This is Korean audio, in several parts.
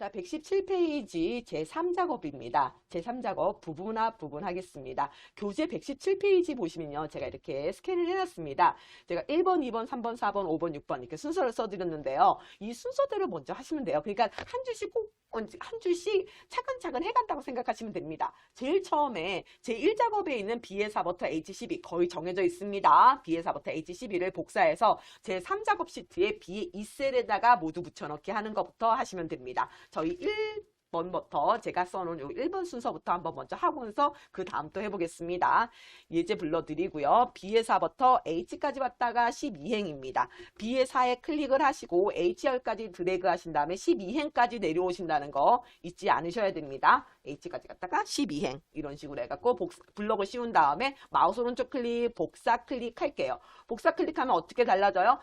자, 117페이지 제3작업입니다. 제3작업 부분합 부분 하겠습니다. 교재 117페이지 보시면요. 제가 이렇게 스캔을 해놨습니다. 제가 1번, 2번, 3번, 4번, 5번, 6번 이렇게 순서를 써드렸는데요. 이 순서대로 먼저 하시면 돼요. 그러니까 한 줄씩 꼭, 한 줄씩 차근차근 해간다고 생각하시면 됩니다. 제일 처음에 제1작업에 있는 B의4부터 H12 거의 정해져 있습니다. B의 4부터 H12를 복사해서 제3작업 시트에 B의 2셀에다가 모두 붙여넣기 하는 것부터 하시면 됩니다. 저희 1 번부터 제가 써놓은 요 1번 순서부터 한번 먼저 하고서 그 다음 또 해보겠습니다. 예제 불러드리고요. B의 4부터 H까지 왔다가 12행입니다. B의 4에 클릭을 하시고 H열까지 드래그 하신 다음에 12행까지 내려오신다는 거 잊지 않으셔야 됩니다. H까지 갔다가 12행 이런 식으로 해갖고 복, 블럭을 씌운 다음에 마우스 오른쪽 클릭, 복사 클릭 할게요. 복사 클릭하면 어떻게 달라져요?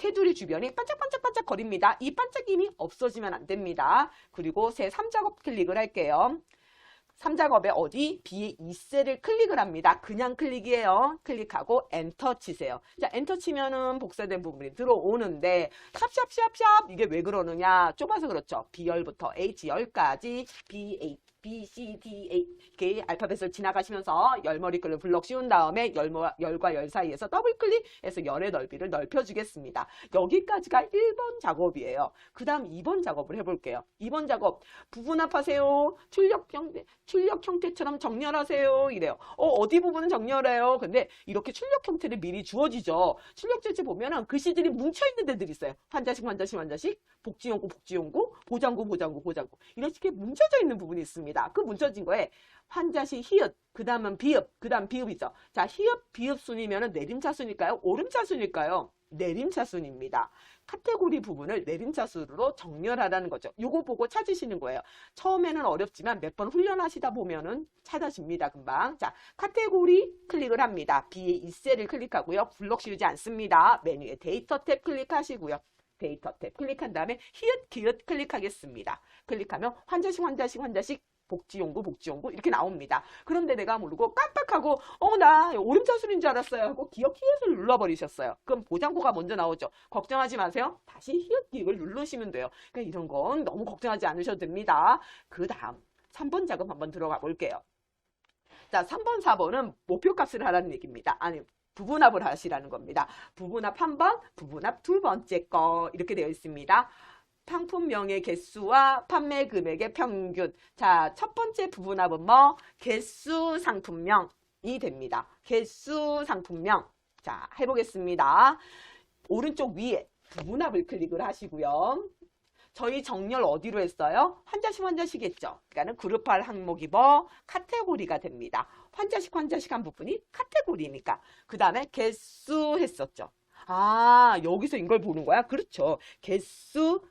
테두리 주변이 반짝반짝반짝 거립니다. 이 반짝임이 없어지면 안 됩니다. 그리고 새 3작업 클릭을 할게요. 3작업에 어디? B의 2셀을 클릭을 합니다. 그냥 클릭이에요. 클릭하고 엔터 치세요. 자, 엔터 치면은 복사된 부분이 들어오는데 샵샵샵샵 이게 왜 그러느냐? 좁아서 그렇죠. B열부터 H열까지 B, A, B, C, D, A 이렇게 알파벳을 지나가시면서 열머리글을 블럭 씌운 다음에 열모, 열과 열 사이에서 더블 클릭해서 열의 넓이를 넓혀주겠습니다. 여기까지가 1번 작업이에요. 그 다음 2번 작업을 해볼게요. 2번 작업 부분합하세요. 출력 형태, 출력 형태처럼 정렬하세요. 이래요. 어, 어디 부분은 정렬해요. 근데 이렇게 출력 형태를 미리 주어지죠. 출력 제체 보면은 글씨들이 뭉쳐있는 데들이 있어요. 환자식, 환자식, 환자식, 복지용구, 복지용구, 보장구, 보장구, 보장구. 이렇게 뭉쳐져 있는 부분이 있습니다. 그 뭉쳐진 거에 환자식 히읗, 그 다음은 비읍, 그 다음 비읍이죠. 자, 히읗, 비읍 순이면 내림차순일까요? 오름차순일까요? 내림차순입니다. 카테고리 부분을 내림차순으로 정렬하라는 거죠. 요거 보고 찾으시는 거예요. 처음에는 어렵지만 몇 번 훈련하시다 보면은 찾아집니다. 금방. 자, 카테고리 클릭을 합니다. B의 2셀을 클릭하고요. 블럭 씌우지 않습니다. 메뉴에 데이터 탭 클릭하시고요. 데이터 탭 클릭한 다음에 히읗, 기읗 클릭하겠습니다. 클릭하면 환자식, 환자식, 환자식 복지용구, 복지용구 이렇게 나옵니다. 그런데 내가 모르고 깜빡하고 어 나 오름차순인 줄 알았어요 하고 기억 히읗을 눌러버리셨어요. 그럼 보장구가 먼저 나오죠. 걱정하지 마세요. 다시 히읗 기억을 누르시면 돼요. 그러니까 이런 건 너무 걱정하지 않으셔도 됩니다. 그 다음 3번 작업 한번 들어가 볼게요. 자, 3번, 4번은 목표값을 하라는 얘기입니다. 아니, 부분합을 하시라는 겁니다. 부분합 한 번, 부분합 두 번째 거 이렇게 되어 있습니다. 상품명의 개수와 판매 금액의 평균. 자, 첫 번째 부분합은 뭐? 개수 상품명이 됩니다. 개수 상품명. 자, 해보겠습니다. 오른쪽 위에 부분합을 클릭을 하시고요. 저희 정렬 어디로 했어요? 환자식 환자식 했죠. 그러니까는 그룹할 항목이 뭐 카테고리가 됩니다. 환자식 환자식 한 부분이 카테고리니까. 그 다음에 개수 했었죠. 아, 여기서 이걸 보는 거야? 그렇죠. 개수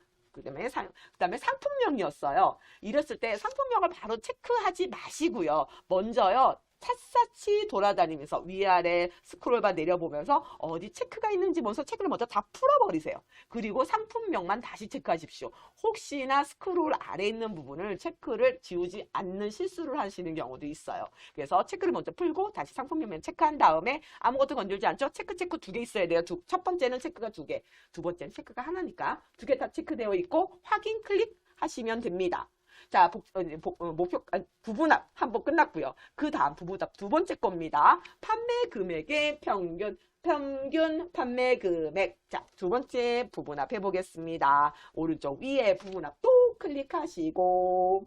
그다음에 상, 그다음에 상품명이었어요. 이랬을 때 상품명을 바로 체크하지 마시고요. 먼저요. 샅샅이 돌아다니면서 위아래 스크롤바 내려보면서 어디 체크가 있는지 먼저 체크를 먼저 다 풀어버리세요. 그리고 상품명만 다시 체크하십시오. 혹시나 스크롤 아래 있는 부분을 체크를 지우지 않는 실수를 하시는 경우도 있어요. 그래서 체크를 먼저 풀고 다시 상품명만 체크한 다음에 아무것도 건들지 않죠? 체크 체크 두 개 있어야 돼요. 두, 첫 번째는 체크가 두 개, 두 번째는 체크가 하나니까 두 개 다 체크되어 있고 확인 클릭 하시면 됩니다. 자, 복, 어, 복, 어, 목표, 아, 부분합 한 번 끝났고요. 그 다음 부분합 두 번째 겁니다. 판매 금액의 평균, 평균 판매 금액. 자, 두 번째 부분합 해보겠습니다. 오른쪽 위에 부분합 또 클릭하시고,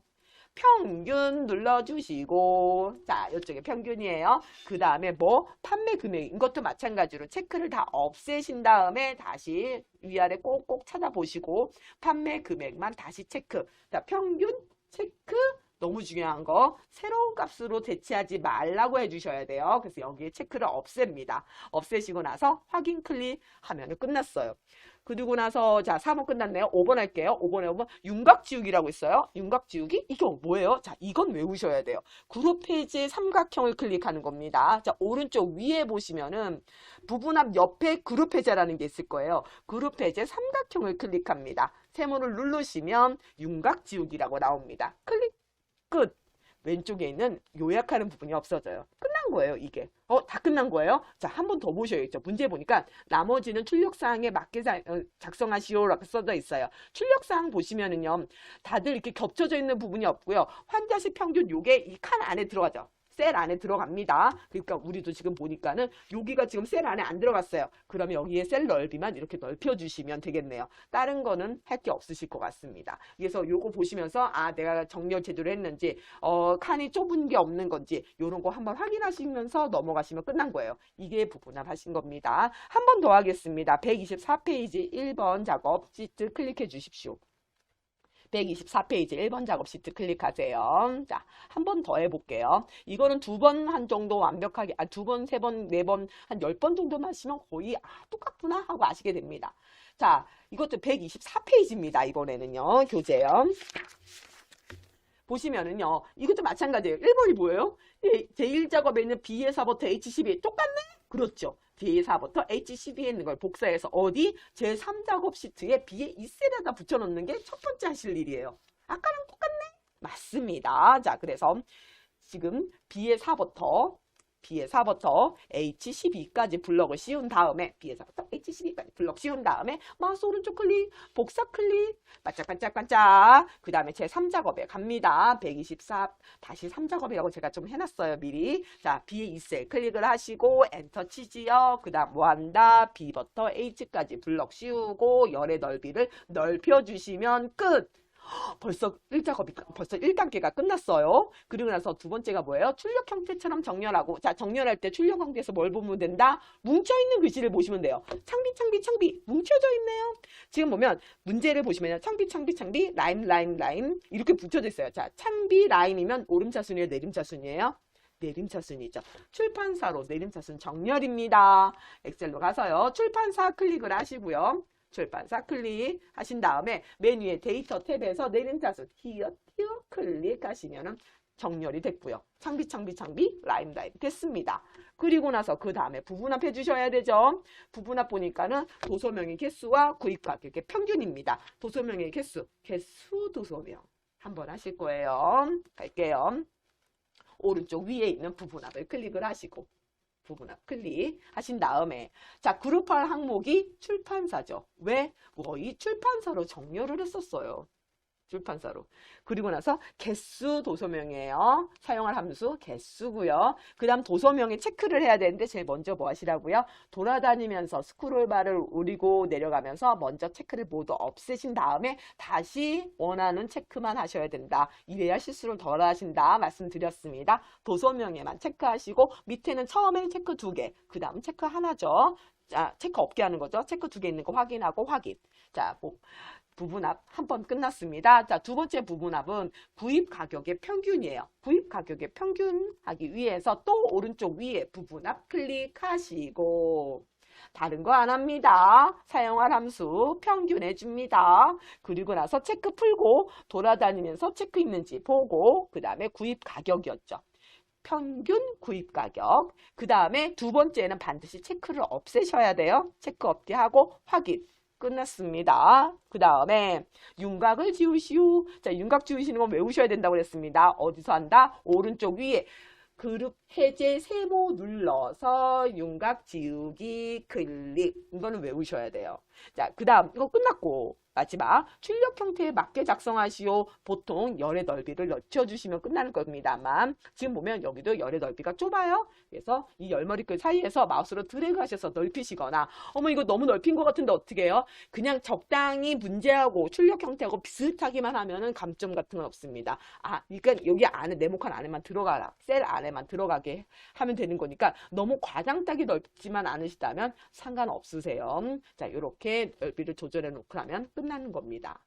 평균 눌러주시고, 자, 이쪽에 평균이에요. 그 다음에 뭐, 판매 금액, 이것도 마찬가지로 체크를 다 없애신 다음에 다시 위아래 꼭꼭 찾아보시고, 판매 금액만 다시 체크. 자, 평균 체크. 너무 중요한 거 새로운 값으로 대체하지 말라고 해주셔야 돼요. 그래서 여기에 체크를 없앱니다. 없애시고 나서 확인 클릭 하면 끝났어요. 그리고 나서 자 4번 끝났네요. 5번 할게요. 5번에 보면 윤곽 지우기라고 있어요. 윤곽 지우기 이게 뭐예요? 자 이건 외우셔야 돼요. 그룹 페이지에 삼각형을 클릭하는 겁니다. 자 오른쪽 위에 보시면은 부분합 옆에 그룹 해제라는 게 있을 거예요. 그룹 해제 삼각형을 클릭합니다. 세모를 누르시면 윤곽 지우기라고 나옵니다. 클릭 끝. 왼쪽에 있는 요약하는 부분이 없어져요. 끝난 거예요, 이게. 어, 다 끝난 거예요? 자, 한 번 더 보셔야겠죠. 문제 보니까 나머지는 출력사항에 맞게 자- 어, 작성하시오라고 써져 있어요. 출력사항 보시면은요, 다들 이렇게 겹쳐져 있는 부분이 없고요. 환자식 평균 요게 이 칸 안에 들어가죠. 셀 안에 들어갑니다. 그러니까 우리도 지금 보니까는 여기가 지금 셀 안에 안 들어갔어요. 그러면 여기에 셀 넓이만 이렇게 넓혀주시면 되겠네요. 다른 거는 할 게 없으실 것 같습니다. 그래서 요거 보시면서 아 내가 정렬 제대로 했는지 어 칸이 좁은 게 없는 건지 요런 거 한번 확인하시면서 넘어가시면 끝난 거예요. 이게 부분합 하신 겁니다. 한 번 더 하겠습니다. 124페이지 1번 작업 시트 클릭해 주십시오. 124페이지 1번 작업 시트 클릭하세요. 자, 한 번 더 해볼게요. 이거는 두 번 한 정도 완벽하게, 아, 두 번, 세 번, 네 번, 한 열 번 정도만 하시면 거의, 아, 똑같구나 하고 아시게 됩니다. 자, 이것도 124페이지입니다. 이번에는요, 교재요. 보시면은요, 이것도 마찬가지예요. 1번이 뭐예요? 제1작업에는 B에서부터 H12 똑같네? 그렇죠. B에서부터 H12에 있는 걸 복사해서 어디? 제3작업 시트에 B에 이 셀에다 붙여놓는 게 첫 번째 하실 일이에요. 아까랑 똑같네? 맞습니다. 자, 그래서 지금 B의 4부터 B의 4부터 H12까지 블럭을 씌운 다음에 B의 4부터 H12까지 블럭 씌운 다음에 마우스 오른쪽 클릭, 복사 클릭, 반짝반짝반짝 그 다음에 제 3작업에 갑니다. 124 다시 3작업이라고 제가 좀 해놨어요. 미리 자 B의 2셀 클릭을 하시고 엔터 치지요. 그 다음 뭐 한다? B부터 H까지 블럭 씌우고 열의 넓이를 넓혀주시면 끝! 벌써 1작업이, 벌써 1단계가 끝났어요. 그리고 나서 두 번째가 뭐예요? 출력 형태처럼 정렬하고, 자, 정렬할 때 출력 형태에서 뭘 보면 된다? 뭉쳐있는 글씨를 보시면 돼요. 창비, 창비, 창비, 뭉쳐져 있네요. 지금 보면, 문제를 보시면요. 창비, 창비, 창비, 라임, 라임, 라임, 이렇게 붙여져 있어요. 자, 창비, 라임이면 오름차순이에요? 내림차순이에요? 내림차순이죠. 출판사로 내림차순 정렬입니다. 엑셀로 가서요. 출판사 클릭을 하시고요. 출판 사 클릭 하신 다음에 메뉴의 데이터 탭에서 내림차순 히어 히어 클릭하시면은 정렬이 됐고요. 창비 창비 창비 라임 라임 됐습니다. 그리고 나서 그 다음에 부분합 해주셔야 되죠. 부분합 보니까는 도소명의 개수와 구입 가격의 평균입니다. 도소명의 개수 개수 도소명 한번 하실 거예요. 갈게요. 오른쪽 위에 있는 부분합을 클릭을 하시고 부분합 클릭 하신 다음에 자 그룹할 항목이 출판사죠. 왜? 거의 출판사로 정렬을 했었어요. 출판사로. 그리고 나서 개수 도서명이에요. 사용할 함수 개수고요. 그 다음 도서명에 체크를 해야 되는데 제일 먼저 뭐 하시라고요? 돌아다니면서 스크롤바를 오리고 내려가면서 먼저 체크를 모두 없애신 다음에 다시 원하는 체크만 하셔야 된다. 이래야 실수를 덜 하신다. 말씀드렸습니다. 도서명에만 체크하시고 밑에는 처음에 체크 두 개, 그 다음 체크 하나죠. 자, 체크 없게 하는 거죠. 체크 두 개 있는 거 확인하고 확인. 자, 뭐, 부분합 한번 끝났습니다. 자, 두 번째 부분합은 구입 가격의 평균이에요. 구입 가격의 평균 하기 위해서 또 오른쪽 위에 부분합 클릭하시고 다른 거 안 합니다. 사용할 함수 평균해 줍니다. 그리고 나서 체크 풀고 돌아다니면서 체크 있는지 보고 그 다음에 구입 가격이었죠. 평균 구입 가격. 그 다음에 두 번째는 반드시 체크를 없애셔야 돼요. 체크 없게 하고 확인. 끝났습니다. 그 다음에 윤곽을 지우시오. 자, 윤곽 지우시는 건 외우셔야 된다고 그랬습니다. 어디서 한다? 오른쪽 위에 그룹 해제 세모 눌러서 윤곽 지우기 클릭. 이거는 외우셔야 돼요. 자, 그 다음 이거 끝났고 마지막 출력 형태에 맞게 작성하시오. 보통 열의 넓이를 넓혀주시면 끝나는 겁니다만 지금 보면 여기도 열의 넓이가 좁아요. 그래서 이 열머리글 사이에서 마우스로 드래그 하셔서 넓히시거나 어머 이거 너무 넓힌 것 같은데 어떻게 해요? 그냥 적당히 문제하고 출력 형태하고 비슷하기만 하면은 감점 같은 건 없습니다. 아, 그러니까 여기 안에 네모칸 안에만 들어가라. 셀 안에만 들어가게 하면 되는 거니까 너무 과장되게 넓지만 않으시다면 상관없으세요. 자, 이렇게 넓이를 조절해 놓고 하면 끝나는 겁니다.